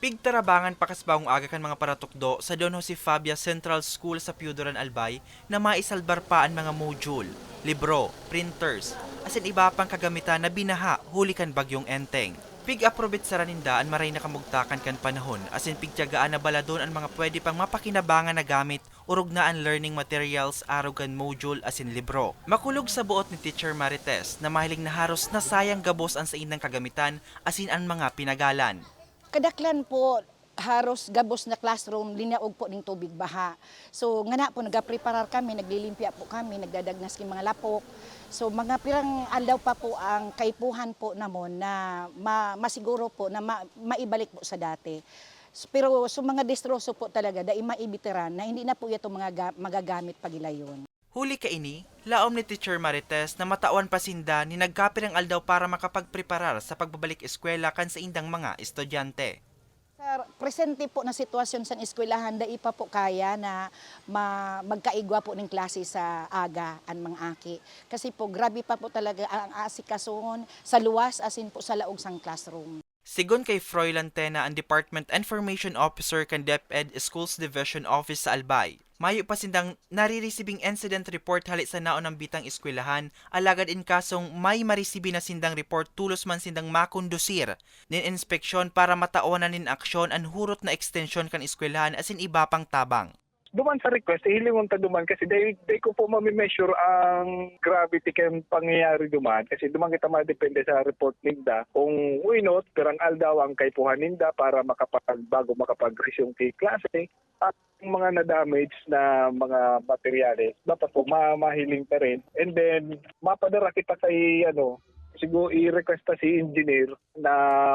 Pigtarabangan pakasbawang aga kan mga paratukdo sa Don Jose Fabia Central School sa Piudoran Albay na maisalbar pa ang mga module, libro, printers, asin iba pang kagamitan na binaha huli kan bagyong enteng. Pig-aprobit sa ranindaan maray nakamugtakan kan panahon asin pigtiyagaan na baladon ang mga pwede pang mapakinabangan na gamit urog na ang learning materials arugan module asin libro. Makulog sa buot ni Teacher Marites na mahiling na haros na sayang gabos ang sa inang kagamitan asin ang mga pinagalan. Kadaklan po haros gabos na classroom linaog po ning tubig baha. So nga na po nagapreparar kami, naglilimpya po kami, nagdadagnas king mga lapok. So mga pirang aldaw pa po ang kaipuhan po namon na ma, masiguro po na ma, maibalik po sa dati. Pero so mga destroso po talaga dai maibiteran na hindi na po ito mga ga- magagamit pagilayon. Huli ka ini, laom ni Teacher Marites na matawan pasinda ni nagkapir ang aldaw para makapagpreparar sa pagbabalik eskwela kan sa indang mga estudyante. Sa presente po na sitwasyon sa eskwelahan, dai pa po kaya na ma, magkaigwa po ng klase sa aga ang mga aki. Kasi po grabe pa po talaga ang asikasuhon sa luwas asin po sa laog sang classroom. Sigon kay Froilan Tena ang Department Information Officer kan DepEd Schools Division Office sa Albay. Mayo pa sindang narirecibing incident report hali sa naon ng bitang eskwelahan, alagad in kasong may marisibi na sindang report tulos man sindang makondusir nin inspeksyon para mataonan nin aksyon ang hurot na extension kan eskwelahan asin iba pang tabang. duman sa request, eh, hilingon ta duman kasi day, day ko po mamimeasure ang gravity kayong pangyayari duman kasi duman kita madepende sa report ninda kung winot, perang aldaw ang kaipuhan ninda para makapag, bago makapag-resume kay klase at yung mga na-damage na mga materyales, dapat po ma mahiling pa rin. And then, mapadara kita kay ano, siguro i-request ta si engineer na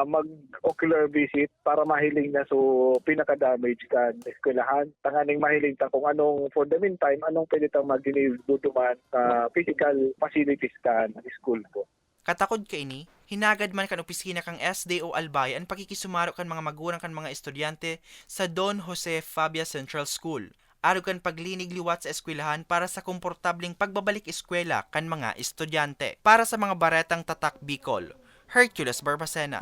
mag-ocular visit para mahiling na so pinaka-damage kan eskwelahan. Tanganing mahiling ta kung anong for the meantime anong pwede tang magdiniduduman sa physical facilities kan school po. Katakod ka ini, hinagad man kan opisina kang SDO Albay ang pakikisumaro kan mga magulang kan mga estudyante sa Don Jose Fabia Central School. Aro kan paglinig liwat sa eskwelahan para sa komportabling pagbabalik eskwela kan mga estudyante. Para sa mga baretang tatak Bicol, Hercules Barbacena.